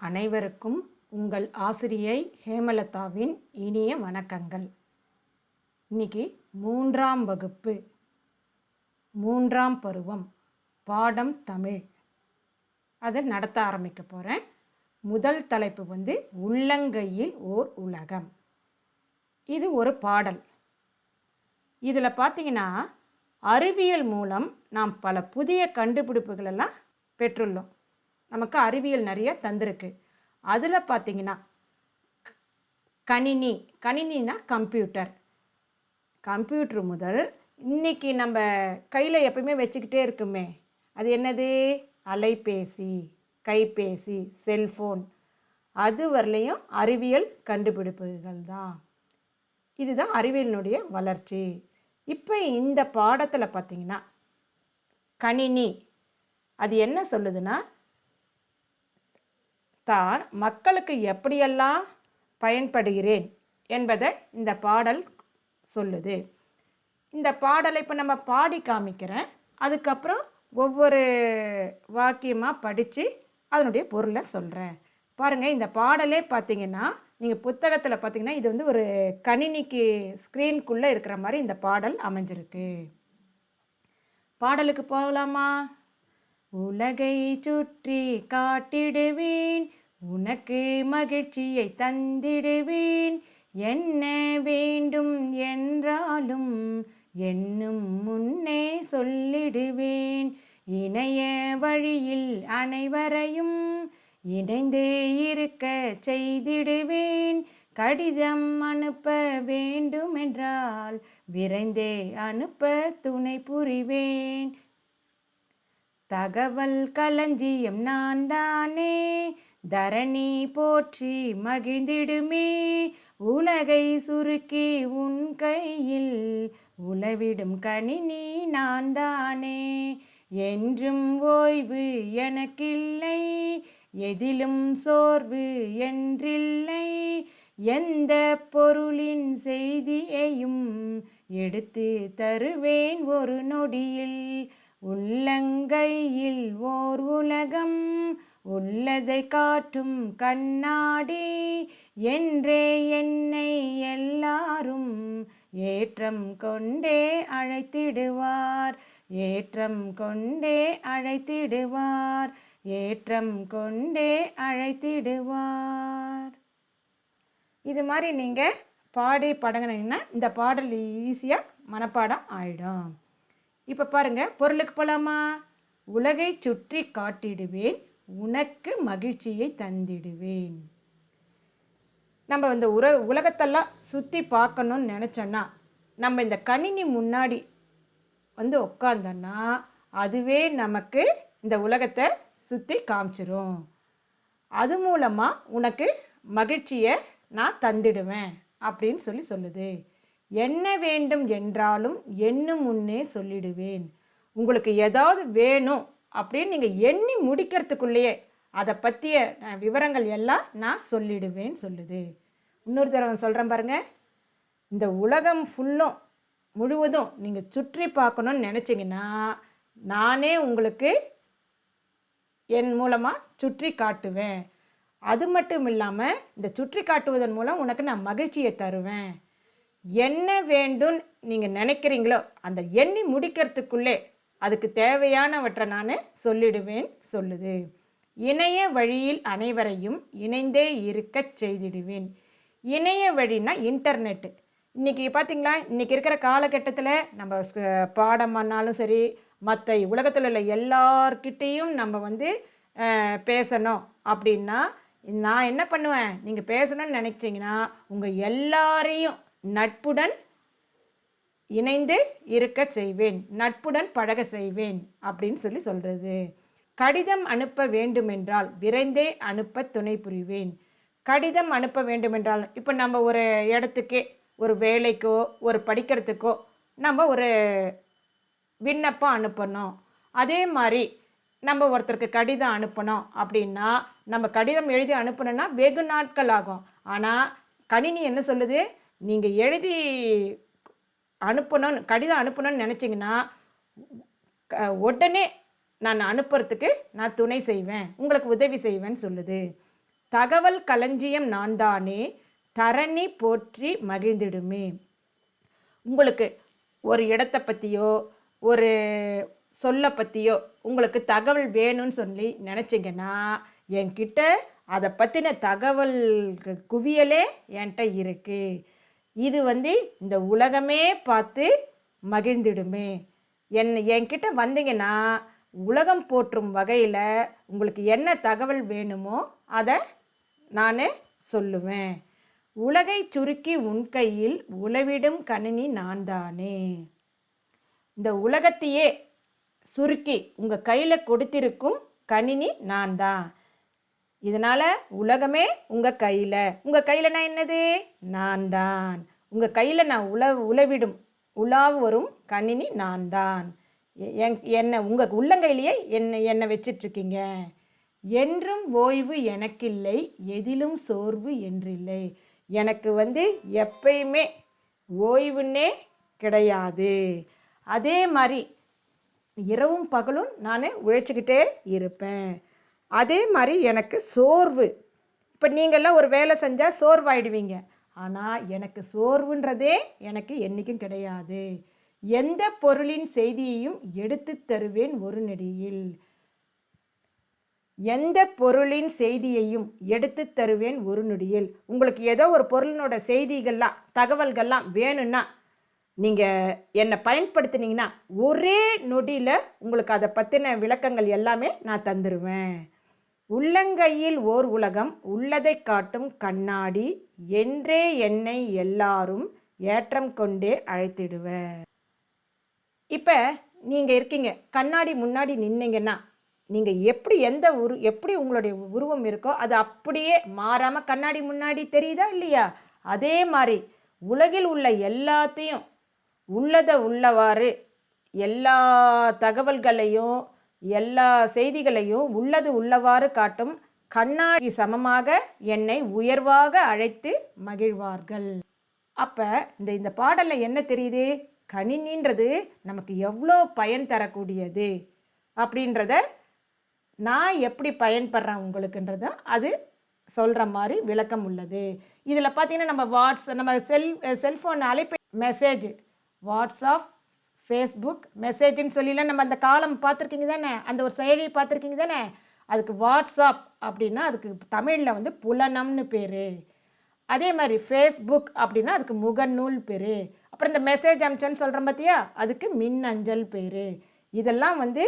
அனைவருக்கும் உங்கள் ஆசிரியை ஹேமலதாவின் இனிய வணக்கங்கள். இன்னைக்கு மூன்றாம் வகுப்பு. மூன்றாம் பருவம். பாடம் தமிழ். அதை நடத்த ஆரம்பிக்க போகிறேன் முதல் தலைப்பு வந்து உள்ளங்கையில் ஓர் உலகம். இது ஒரு பாடல். இதில் பார்த்தீங்கன்னா அறிவியல் மூலம் நாம் பல புதிய கண்டுபிடிப்புகளெல்லாம் பெற்றுள்ளோம். நமக்கு அறிவியல் நிறைய தந்திருக்கு. அதில் பார்த்தீங்கன்னா கணினி கணினினா கம்ப்யூட்டர். கம்ப்யூட்டர் முதல் இன்றைக்கி நம்ம கையில் எப்பயுமே வச்சுக்கிட்டே இருக்குமே. அது என்னது? அலைபேசி கைபேசி செல்ஃபோன் அது வரலையும் அறிவியல் கண்டுபிடிப்புகள் தான். இதுதான் அறிவியலினுடைய வளர்ச்சி. இப்போ இந்த பாடத்தில் பார்த்திங்கன்னா கணினி. அது என்ன சொல்லுதுன்னா தான் மக்களுக்கு எப்படியெல்லாம் பயன்படுகிறேன் என்பதை இந்த பாடல் சொல்லுது. இந்த பாடலை இப்போ நம்ம பாடி காமிக்கிறேன். அதுக்கப்புறம் ஒவ்வொரு வாக்கியமாக படித்து அதனுடைய பொருளை சொல்கிறேன் பாருங்கள் இந்த பாடலே பார்த்தீங்கன்னா நீங்கள் புத்தகத்தில் பார்த்தீங்கன்னா இது வந்து ஒரு கணினிக்கு ஸ்க்ரீனுக்குள்ளே இருக்கிற மாதிரி இந்த பாடல் அமைஞ்சிருக்கு. பாடலுக்கு போகலாமா உலகை சுற்றி காட்டிடுவேன். உனக்கு மகிழ்ச்சியை தந்திடுவேன். என்ன வேண்டும் என்றாலும் என்னும் முன்னே சொல்லிடுவேன். இணைய வழியில் அனைவரையும் இணைந்தே இருக்க செய்திடுவேன். கடிதம் அனுப்ப வேண்டுமென்றால் விரைந்தே அனுப்ப துணை புரிவேன். தகவல் களஞ்சியம் நான் தானே தரணி போற்றி மகிழ்ந்திடுமே. உலகை சுருக்கி உன் கையில் உளவிடும் கணினி நான் தானே என்றும் ஓய்வு எனக்கில்லை. எதிலும் சோர்வு என்றில்லை. எந்த பொருளின் செய்தியையும் எடுத்து தருவேன் ஒரு நொடியில். உள்ளங்கையில் ஓர் உலகம் உள்ளதை காட்டும் கண்ணாடி. என்றே என்னை எல்லாரும் ஏற்றம் கொண்டே அழைத்திடுவார். ஏற்றம் கொண்டே அழைத்திடுவார். ஏற்றம் கொண்டே அழைத்திடுவார். இது மாதிரி நீங்கள் பாடி படங்கினீங்கன்னா இந்த பாடல் ஈஸியாக மனப்பாடம் ஆயிடும். இப்போ பாருங்கள் பொருளுக்கு போகலாமா உலகை சுற்றி காட்டிடுவேன் உனக்கு மகிழ்ச்சியை தந்திடுவேன். நம்ம இந்த உர உலகத்தெல்லாம் சுற்றி பார்க்கணும்னு நினச்சோன்னா நம்ம இந்த கணினி முன்னாடி வந்து உட்காந்தோன்னா அதுவே நமக்கு இந்த உலகத்தை சுற்றி காமிச்சிரும். அது மூலமாக உனக்கு மகிழ்ச்சியை நான் தந்திடுவேன் அப்படின்னு சொல்லி சொல்லுது. என்ன வேண்டும் என்றாலும் எண்ணும் முன்னே சொல்லிடுவேன். உங்களுக்கு ஏதாவது வேணும் அப்படின்னு நீங்கள் எண்ணி முடிக்கிறதுக்குள்ளேயே அதை பற்றிய விவரங்கள் எல்லாம் நான் சொல்லிடுவேன் சொல்லுது. இன்னொரு தடவை சொல்கிறேன் பாருங்கள் இந்த உலகம் ஃபுல்லும் முழுவதும் நீங்கள் சுற்றி பார்க்கணும்னு நினச்சிங்கன்னா நானே உங்களுக்கு என் மூலமாக சுற்றி காட்டுவேன். அது மட்டும் இல்லாமல் இந்த சுற்றி காட்டுவதன் மூலம் உனக்கு நான் மகிழ்ச்சியை தருவேன். என்ன வேண்டும் நீங்கள் நினைக்கிறீங்களோ அந்த எண்ணி முடிக்கிறதுக்குள்ளே அதுக்கு தேவையானவற்றை நான் சொல்லிடுவேன் சொல்லுது. இணைய வழியில் அனைவரையும் இணைந்தே இருக்கச் செய்திடுவேன். இணைய வழினா இன்டர்நெட்டு இன்றைக்கி பார்த்தீங்களா இன்றைக்கி இருக்கிற காலகட்டத்தில் நம்ம பாடம் பாடமானாலும் சரி மற்ற உலகத்தில் உள்ள எல்லார்கிட்டேயும் நம்ம வந்து பேசணும் அப்படின்னா நான் என்ன பண்ணுவேன்? நீங்கள் பேசணும்னு நினச்சிங்கன்னா உங்கள் எல்லாரையும் நட்புடன் இணைந்து இருக்க செய்வேன். நட்புடன் பழக செய்வேன் அப்படின்னு சொல்லி சொல்கிறது கடிதம் அனுப்ப வேண்டுமென்றால் விரைந்தே அனுப்ப துணை புரிவேன். கடிதம் அனுப்ப வேண்டுமென்றால் இப்போ நம்ம ஒரு இடத்துக்கே ஒரு வேலைக்கோ ஒரு படிக்கிறதுக்கோ நம்ம ஒரு விண்ணப்பம் அனுப்பணும். அதே மாதிரி நம்ம ஒருத்தருக்கு கடிதம் அனுப்பணும் அப்படின்னா நம்ம கடிதம் எழுதி அனுப்பணும்னா வெகு நாட்கள் ஆகும். ஆனால் கணினி என்ன சொல்லுது? நீங்கள் எழுதி அனுப்பணும்னு கடிதம் அனுப்பணும்னு நினச்சிங்கன்னா உடனே நான் அனுப்புறதுக்கு நான் துணை செய்வேன். உங்களுக்கு உதவி செய்வேன்னு சொல்லுது. தகவல் களஞ்சியம் நான் தானே தரணி போற்றி மகிழ்ந்திடுமே. உங்களுக்கு ஒரு இடத்த பற்றியோ ஒரு சொல்ல பற்றியோ உங்களுக்கு தகவல் வேணும்னு சொல்லி நினச்சிங்கன்னா என்கிட்ட அதை பற்றின தகவல் குவியலே என்கிட்ட இருக்குது இது வந்து இந்த உலகமே பார்த்து மகிழ்ந்திடுமே. என் என்கிட்ட வந்தீங்கன்னா உலகம் போற்றும் வகையில் உங்களுக்கு என்ன தகவல் வேணுமோ அதை நான் சொல்லுவேன். உலகை சுருக்கி உன் கையில் உளவிடும் கணினி நான் தானே இந்த உலகத்தையே சுருக்கி உங்கள் கையில் கொடுத்திருக்கும் கணினி நான் தான் இதனால் உலகமே உங்கள் கையில். உங்கள் கையிலனா என்னது? நான் தான் உங்கள் கையில் நான் உல உலவிடும் உலாவு வரும் கணினி நான் தான் என் என்னை உங்கள் உள்ளங்கையிலேயே என்னை என்னை வச்சிட்ருக்கீங்க? என்றும் ஓய்வு எனக்கில்லை எதிலும் சோர்வு என்றில்லை. எனக்கு வந்து எப்பயுமே ஓய்வுன்னே கிடையாது. அதே மாதிரி இரவும் பகலும் நான் உழைச்சிக்கிட்டே இருப்பேன். அதே மாதிரி எனக்கு சோர்வு. இப்போ நீங்கள்லாம் ஒரு வேலை செஞ்சால் சோர்வாயிடுவீங்க. ஆனால் எனக்கு சோர்வுன்றதே எனக்கு என்றைக்கும் கிடையாது. எந்த பொருளின் செய்தியையும் எடுத்து தருவேன் ஒரு நொடியில். எந்த பொருளின் செய்தியையும் எடுத்து தருவேன் ஒரு நொடியில். உங்களுக்கு ஏதோ ஒரு பொருளினோட செய்திகள்லாம் தகவல்கள்லாம் வேணும்னா நீங்கள் என்னை பயன்படுத்துனீங்கன்னா ஒரே நொடியில் உங்களுக்கு அதை பற்றின விளக்கங்கள் எல்லாமே நான் தந்துடுவேன் உள்ளங்கையில் ஓர் உலகம் உள்ளதை காட்டும் கண்ணாடி என்றே என்னை எல்லாரும் ஏற்றம் கொண்டே அழைத்திடுவர். இப்போ நீங்கள் இருக்கீங்க. கண்ணாடி முன்னாடி நின்னீங்கன்னா நீங்கள் எப்படி எந்த உரு எப்படி உங்களுடைய உருவம் இருக்கோ அது அப்படியே மாறாமல் கண்ணாடி முன்னாடி தெரியுதா இல்லையா? அதே மாதிரி உலகில் உள்ள எல்லாத்தையும் உள்ளதை உள்ளவாறு எல்லா தகவல்களையும் எல்லா செய்திகளையும் உள்ளது உள்ளவாறு காட்டும் கண்ணாடி சமமாக என்னை உயர்வாக அழைத்து மகிழ்வார்கள். அப்போ இந்த இந்த பாடலில் என்ன தெரியுது? கணினின்றது நமக்கு எவ்வளோ பயன் தரக்கூடியது அப்படின்றத நான் எப்படி பயன்படுறேன் உங்களுக்குன்றத அது சொல்கிற மாதிரி விளக்கம் உள்ளது. இதில் பார்த்தீங்கன்னா நம்ம வாட்ஸ் நம்ம செல் செல்ஃபோன் அழைப்பு மெசேஜ் வாட்ஸ்அப் ஃபேஸ்புக் மெசேஜ்னு சொல்லிலாம் நம்ம அந்த காலம் பார்த்துருக்கீங்க தானே? அந்த ஒரு செயலியை பார்த்துருக்கீங்க தானே? அதுக்கு வாட்ஸ்அப் அப்படின்னா அதுக்கு தமிழில் வந்து புலனம்னு பேர். அதே மாதிரி ஃபேஸ்புக் அப்படின்னா அதுக்கு முகநூல் பேர். அப்புறம் இந்த மெசேஜ் அமிச்சேன்னு சொல்கிறோம் பார்த்தியா அதுக்கு மின்னஞ்சல் பேர். இதெல்லாம் வந்து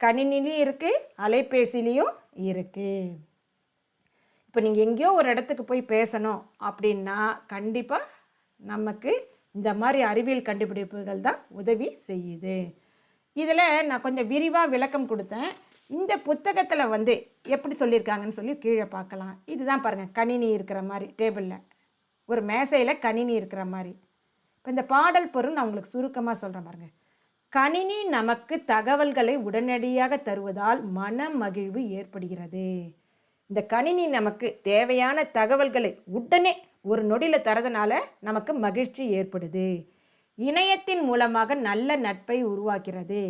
கணினிலையும் இருக்குது அலைபேசிலையும் இருக்குது இப்போ நீங்கள் எங்கேயோ ஒரு இடத்துக்கு போய் பேசணும் அப்படின்னா கண்டிப்பாக நமக்கு இந்த மாதிரி அறிவியல் கண்டுபிடிப்புகள் தான் உதவி செய்யுது. இதில் நான் கொஞ்சம் விரிவாக விளக்கம் கொடுத்தேன். இந்த புத்தகத்தில் வந்து எப்படி சொல்லியிருக்காங்கன்னு சொல்லி கீழே பார்க்கலாம். இதுதான் பாருங்கள் கணினி இருக்கிற மாதிரி டேபிளில். ஒரு மேசையில் கணினி இருக்கிற மாதிரி. இப்போ இந்த பாடல் பொருள் நான் உங்களுக்கு சுருக்கமாக சொல்கிறேன் பாருங்கள் கணினி நமக்கு தகவல்களை உடனடியாக தருவதால் மன மகிழ்வு ஏற்படுகிறது. இந்த கணினி நமக்கு தேவையான தகவல்களை உடனே ஒரு நொடியில் தரதுனால நமக்கு மகிழ்ச்சி ஏற்படுது. இணையத்தின் மூலமாக நல்ல நட்பை உருவாக்கிறது.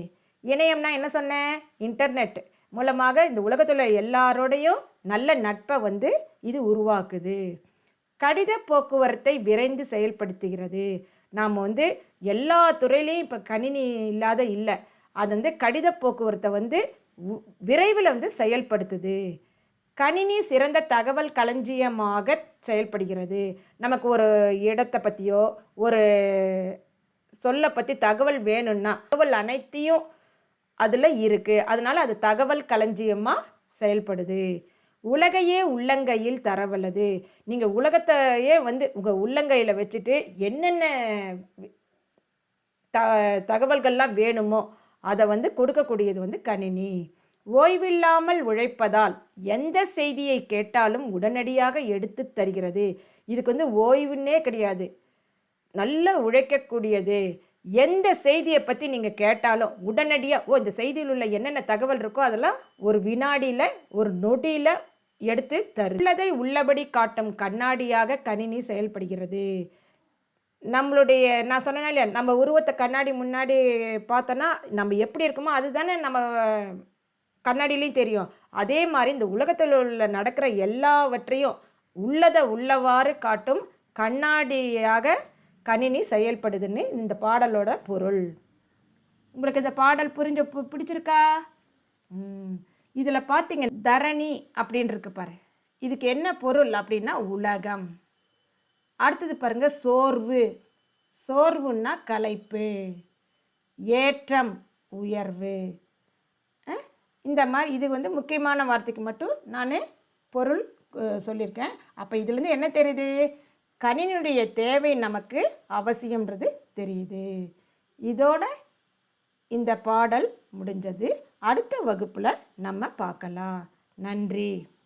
இணையம்னா என்ன சொன்னேன் இன்டர்நெட். மூலமாக இந்த உலகத்தில் எல்லாரோடையும் நல்ல நட்பை வந்து இது உருவாக்குது. கடித போக்குவரத்தை விரைந்து செயல்படுத்துகிறது. நாம் வந்து எல்லா துறையிலையும் இப்போ கணினி இல்லாத இல்லை. அது வந்து கடித போக்குவரத்தை வந்து விரைவில் வந்து செயல்படுத்துது. கணினி சிறந்த தகவல் களஞ்சியமாக செயல்படுகிறது. நமக்கு ஒரு இடத்தை பற்றியோ ஒரு சொல்ல பற்றி தகவல் வேணும்னா தகவல் அனைத்தையும் அதில் இருக்குது அதனால் அது தகவல் களஞ்சியமாக செயல்படுது. உலகையே உள்ளங்கையில் தரவல்லது. நீங்கள் உலகத்தையே வந்து உங்கள் உள்ளங்கையில் வச்சுட்டு என்னென்ன த தகவல்கள்லாம் வேணுமோ அதை வந்து கொடுக்கக்கூடியது வந்து கணினி. ஓய்வில்லாமல் உழைப்பதால் எந்த செய்தியை கேட்டாலும் உடனடியாக எடுத்து தருகிறது. இதுக்கு வந்து ஓய்வுன்னே கிடையாது. நல்ல உழைக்கக்கூடியது. எந்த செய்தியை பற்றி நீங்கள் கேட்டாலும் உடனடியாக ஓ இந்த செய்தியில் உள்ள என்னென்ன தகவல் இருக்கோ அதெல்லாம் ஒரு வினாடியில் ஒரு நொடியில் எடுத்து தரு உள்ளதை உள்ளபடி காட்டும் கண்ணாடியாக கணினி செயல்படுகிறது. நம்மளுடைய நான் சொன்னேன் இல்லையா நம்ம உருவத்தை கண்ணாடி முன்னாடி பார்த்தோன்னா நம்ம எப்படி இருக்குமோ அதுதானே நம்ம கண்ணாடியிலையும் தெரியும். அதே மாதிரி இந்த உலகத்தில் உள்ள நடக்கிற எல்லாவற்றையும் உள்ளதை உள்ளவாறு காட்டும் கண்ணாடியாக கணினி செயல்படுதுன்னு இந்த பாடலோட பொருள். உங்களுக்கு இந்த பாடல் புரிஞ்ச பு- பிடிச்சிருக்கா? இதில் பார்த்தீங்க தரணி அப்படின்னு இருக்கு பாரு. இதுக்கு என்ன பொருள் அப்படின்னா உலகம். அடுத்தது பாருங்கள் சோர்வு. சோர்வுன்னா கலைப்பு. ஏற்றம் உயர்வு. இந்த மாதிரி இது வந்து முக்கியமான வார்த்தைக்கு மட்டும் நான் பொருள் சொல்லியிருக்கேன். அப்போ இதுலேருந்து என்ன தெரியுது? கணினியுடைய தேவை நமக்கு அவசியம்ன்றது தெரியுது. இதோட இந்த பாடல் முடிஞ்சது. அடுத்த வகுப்பில் நம்ம பார்க்கலாம். நன்றி.